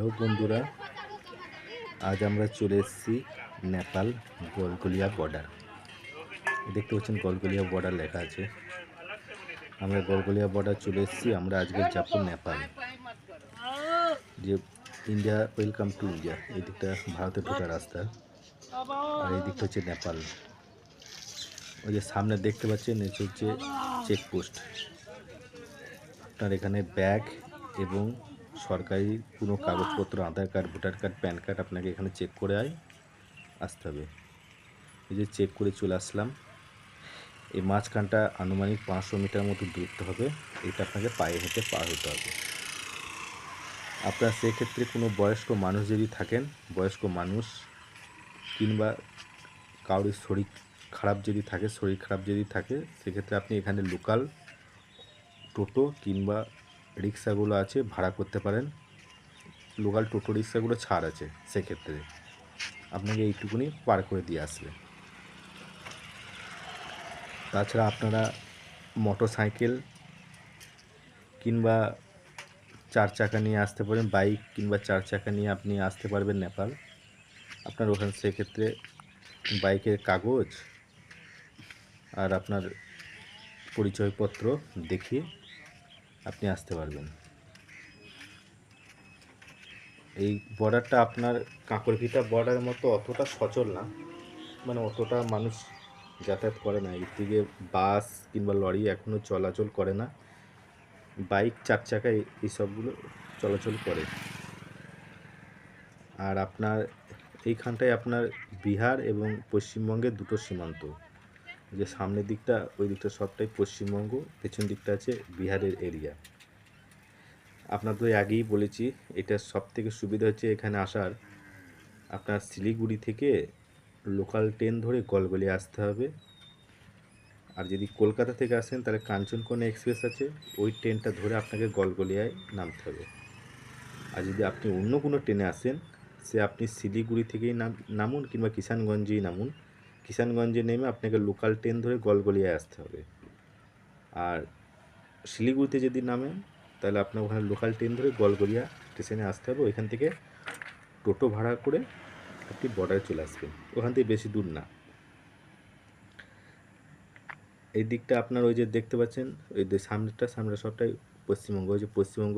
Hello বন্ধুরা, আজ আমরা চলে এসেছি নেপাল গলগলিয়া বর্ডার। দেখতে পাচ্ছেন গলগলিয়া বর্ডার লেখা আছে। আমরা গলগলিয়া বর্ডার চলে এসেছি, আমরা আজকে যাব নেপাল। যে ইন্ডিয়া ওয়েলকাম টু ইন্ডিয়া এই দিকটা ভারতে ঢোকার রাস্তা। আর এই দিকটা হচ্ছে নেপাল। ওই যে সামনে দেখতে পাচ্ছেন এটা হচ্ছে চেকপোস্ট আপনার এখানে ব্যাগ এবং সরকারি কোনো কাগজপত্র, Aadhaar card, voter card, PAN card আপনাকে এখানে চেক করে আসতে হবে। এই যে চেক করে চলে আসলাম। এই মাঝখানটা আনুমানিক পাঁচশো মিটার মতো দূরত্ব হবে। এটা আপনাকে পায়ে হেঁটে পার হতে হবে। আপনার সেক্ষেত্রে কোনো বয়স্ক মানুষ যদি থাকেন, বয়স্ক মানুষ কিংবা কারোর শরীর খারাপ যদি থাকে, শরীর খারাপ যদি থাকে, সেক্ষেত্রে আপনি এখানে লোকাল টোটো কিংবা রিক্সাগুলো আছে, ভাড়া করতে পারেন। লোকাল টোটো রিক্সাগুলো ছাড় আছে সেক্ষেত্রে। আপনাকে এইটুকুনি পার করে দিয়ে আসবে। তাছাড়া আপনারা মোটর সাইকেল কিংবা চার চাকা নিয়ে আসতে পারেন, বাইক কিংবা চার চাকা নিয়ে আপনি আসতে পারবেন নেপাল। আপনার ওখানে সেক্ষেত্রে বাইকের কাগজ আর আপনার পরিচয়পত্র দেখিয়ে আপনি আসতে পারবেন। এই বর্ডারটা আপনার কাঁকড়ভিটা বর্ডারের মতো অতটা সচল না। মানে অতটা মানুষ যাতায়াত করে না। এর দিকে বাস কিংবা লরি এখনও চলাচল করে না। বাইক চার চাকা এইসবগুলো চলাচল করে। আর আপনার এইখানটায় আপনার বিহার এবং পশ্চিমবঙ্গের দুটো সীমান্ত। যে সামনের দিকটা, ওই দিকটা সবটাই পশ্চিমবঙ্গ, পেছন দিকটা আছে বিহারের এরিয়া আপনাদের আগেই বলেছি, এটা সব থেকে সুবিধা হচ্ছে এখানে আসার। আপনার শিলিগুড়ি থেকে লোকাল ট্রেন ধরে গলগলিয়ে আসতে হবে। আর যদি কলকাতা থেকে আসেন, তাহলে কাঞ্চনকন্যা এক্সপ্রেস আছে, ওই ট্রেনটা ধরে আপনাকে গলগলিয়ায় নামতে হবে। আর যদি আপনি অন্য কোনো ট্রেনে আসেন, সে আপনি শিলিগুড়ি থেকেই নাম, নামুন কিংবা কিষানগঞ্জেই নামুন। কিষানগঞ্জে নেমে আপনাকে লোকাল ট্রেন ধরে গলগলিয়ায় আসতে হবে। আর শিলিগুড়িতে যদি নামেন, তাহলে আপনার ওখানে লোকাল ট্রেন ধরে গলগলিয়া স্টেশনে আসতে হবে। ওইখান থেকে টোটো ভাড়া করে আপনি বর্ডারে চলে আসবেন। ওখান থেকে বেশি দূর না। এই দিকটা আপনার ওই যে দেখতে পাচ্ছেন, ওই যে সামনেটা সামনে সবটাই পশ্চিমবঙ্গ। ওই যে পশ্চিমবঙ্গ,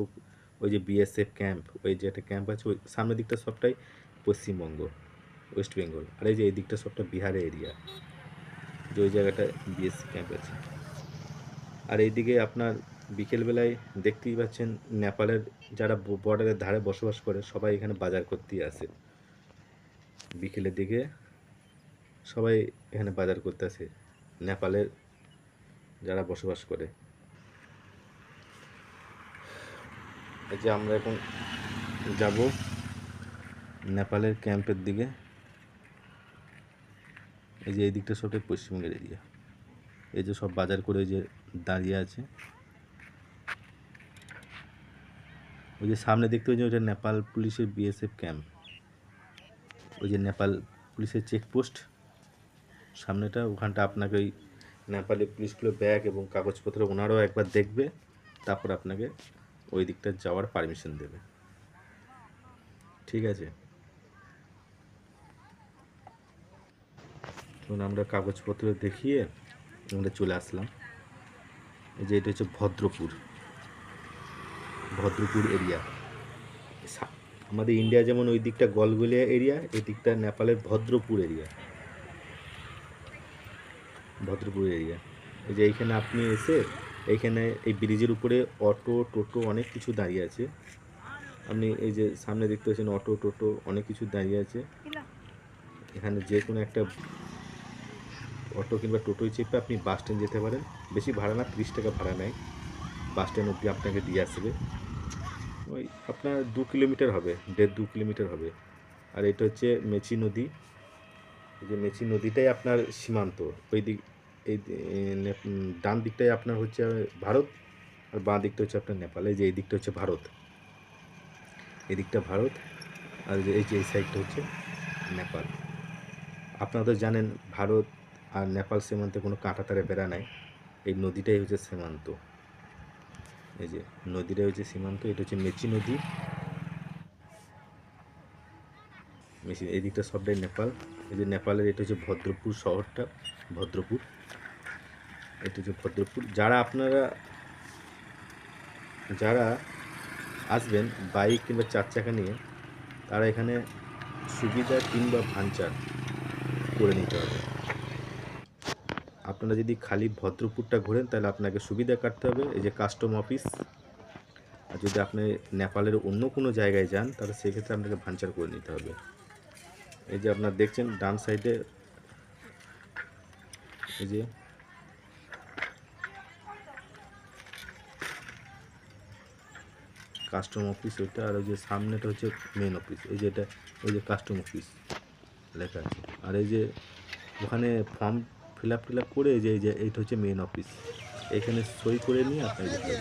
ওই যে বিএসএফ ক্যাম্প ওই যে একটা ক্যাম্প আছে, ওই সামনের দিকটা সবটাই পশ্চিমবঙ্গ। ওয়েস্ট বেঙ্গল। আর এই যে এই দিকটা সবটা বিহারের এরিয়া যে ওই জায়গাটা বিএসসি ক্যাম্প আছে। আর এইদিকে আপনার বিকেলবেলায় দেখতেই পাচ্ছেন নেপালের যারা বর্ডারের ধারে বসবাস করে, সবাই এখানে বাজার করতেই আসে। বিকেলের দিকে সবাই এখানে বাজার করতে আসে, নেপালের যারা বসবাস করে। এই যে আমরা এখন যাব নেপালের ক্যাম্পের দিকে। এই যে এই দিকটা সবটাই পশ্চিমবঙ্গের এরিয়া। এই যে সব বাজার করে যে দাঁড়িয়ে আছে। ওই যে সামনে দেখতে পাচ্ছি ওইটা নেপাল পুলিশের বিএসএফ ক্যাম্প। ওই যে নেপাল পুলিশের চেকপোস্ট। সামনেটা ওখানটা আপনাকে ওই নেপালি পুলিশগুলো ব্যাগ এবং কাগজপত্র ওনারাও একবার দেখবে, তারপর আপনাকে ওই দিকটা যাওয়ার পারমিশন দেবে। ঠিক আছে? তখন আমরা কাগজপত্র দেখিয়ে আমরা চলে আসলাম। এই যে এটা হচ্ছে ভদ্রপুর। ভদ্রপুর এরিয়া। আমাদের ইন্ডিয়া যেমন ওই দিকটা গলগলিয়া এরিয়া এই দিকটা নেপালের ভদ্রপুর এরিয়া। ভদ্রপুর এরিয়া। এই যে এইখানে আপনি এসে এইখানে এই ব্রিজের উপরে অটো টোটো অনেক কিছু দাঁড়িয়ে আছে। আপনি এই যে সামনে দেখতে পাচ্ছেন অটো টোটো অনেক কিছু দাঁড়িয়ে আছে। এখানে যে কোনো একটা অটো কিংবা টোটোয় চেপে আপনি বাস স্ট্যান্ড যেতে পারেন। বেশি ভাড়া না, তিরিশ টাকা ভাড়া নেয়। বাস স্ট্যান্ড অবধি আপনাকে দিয়ে আসবে। ওই আপনার দু কিলোমিটার হবে, দেড় দু কিলোমিটার হবে। আর এটা হচ্ছে মেচি নদী। যে মেচি নদীটাই আপনার সীমান্ত। ওই দিক, এই ডান দিকটাই আপনার হচ্ছে ভারত আর বাঁ দিকটা হচ্ছে আপনার নেপাল। যে এই দিকটা হচ্ছে ভারত। এই দিকটা ভারত আর এই যে এই সাইডটা হচ্ছে নেপাল। আপনারা তো জানেন, ভারত আর নেপাল সীমান্তে কোনো কাঁটা তারে বেড়া নাই। এই নদীটাই হচ্ছে সীমান্ত। এই যে, নদীটাই হচ্ছে সীমান্ত, এটা হচ্ছে মেচি নদী। মেশিন এই দিকটা সবটাই নেপাল। এই যে নেপালের, এটা হচ্ছে ভদ্রপুর শহরটা, ভদ্রপুর। এটা হচ্ছে ভদ্রপুর। যারা আপনারা, যারা আসবেন বাইক কিংবা চার চাকা নিয়ে, তারা এখানে সুবিধা কিংবা ভাঞ্চার করে নিতে হবে। আপনারা যদি খালি ভদ্রপুরটা ঘোরেন, তাহলে আপনাকে সুবিধা কাটতে হবে। এই যে কাস্টম অফিস আর যদি আপনি নেপালের অন্য কোনো জায়গায় যান, তাহলে সেক্ষেত্রে আপনাকে ভাঞ্চার করে নিতে হবে। এই যে আপনারা দেখছেন, ডান সাইডে এই যে কাস্টম অফিস ওইটা, আর ওই যে সামনেটা হচ্ছে মেন অফিস এই যে এটা, ওই যে কাস্টম অফিস লেখা আছে। আর এই যে ওখানে form fill up till up করে যে, এই যে, এইটা হচ্ছে মেন অফিস এখানে সই করে নিয়ে আপনার যেতে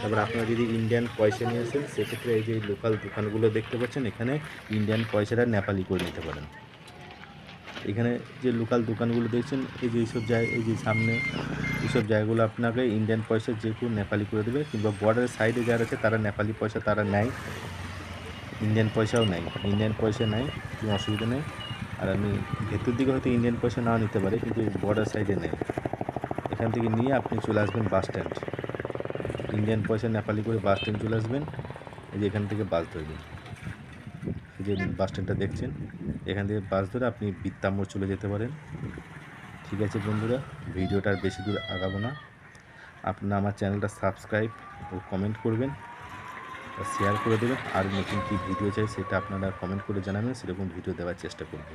তারপর আপনারা যদি ইন্ডিয়ান পয়সা নিয়ে আসেন, সেক্ষেত্রে এই যে লোকাল দোকানগুলো দেখতে পাচ্ছেন, এখানে ইন্ডিয়ান পয়সাটা নেপালি করে নিতে পারেন। এখানে যে লোকাল দোকানগুলো দেখছেন, এই যে এইসব জায়গা এই যে সামনে এইসব জায়গাগুলো আপনাকে ইন্ডিয়ান পয়সা যে কেউ নেপালি করে দেবে, কিংবা বর্ডারের সাইডে যারা আছে, তারা নেপালি পয়সা তারা নেয়। ইন্ডিয়ান পয়সাও নেয়। ইন্ডিয়ান পয়সা নেয়, কোনো অসুবিধা নেই। আর আমি ভেতর দিকে হয়তো ইন্ডিয়ান পয়সা নাও নিতে পারি, কিন্তু বর্ডার সাইডে নেই। এখান থেকে নিয়ে আপনি চলে আসবেন বাস স্ট্যান্ড ইন্ডিয়ান পয়সা নেপালি করে বাস স্ট্যান্ড চলে আসবেন, এই যে এখান থেকে বাস ধরবেন। এই যে বাস স্ট্যান্ডটা দেখছেন, এখান থেকে বাস ধরে আপনি বিত্তাম্বর চলে যেতে পারেন। ঠিক আছে বন্ধুরা, ভিডিওটা আর বেশি দূর আগাবো না। আপনারা আমার চ্যানেলটা সাবস্ক্রাইব ও কমেন্ট করবেন। শেয়ার করে দেবেন। আর নতুন কী ভিডিও চাই সেটা আপনারা কমেন্ট করে জানাবেন, সেরকম ভিডিও দেওয়ার চেষ্টা করব।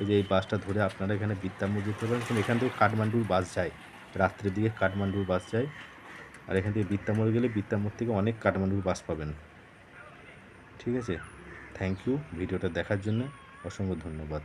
এই যে এই বাসটা ধরে আপনারা এখানে বিদ্যাম্বর যেতে পারেন কারণ এখান থেকে কাঠমান্ডুর বাস যায়। রাত্রের দিকে কাঠমান্ডুর বাস যায়। আর এখান থেকে বিদ্যামোড় গেলে বিদ্যামোড় থেকে অনেক কাঠমান্ডুর বাস পাবেন। ঠিক আছে? থ্যাংক ইউ ভিডিওটা দেখার জন্য অসংখ্য ধন্যবাদ।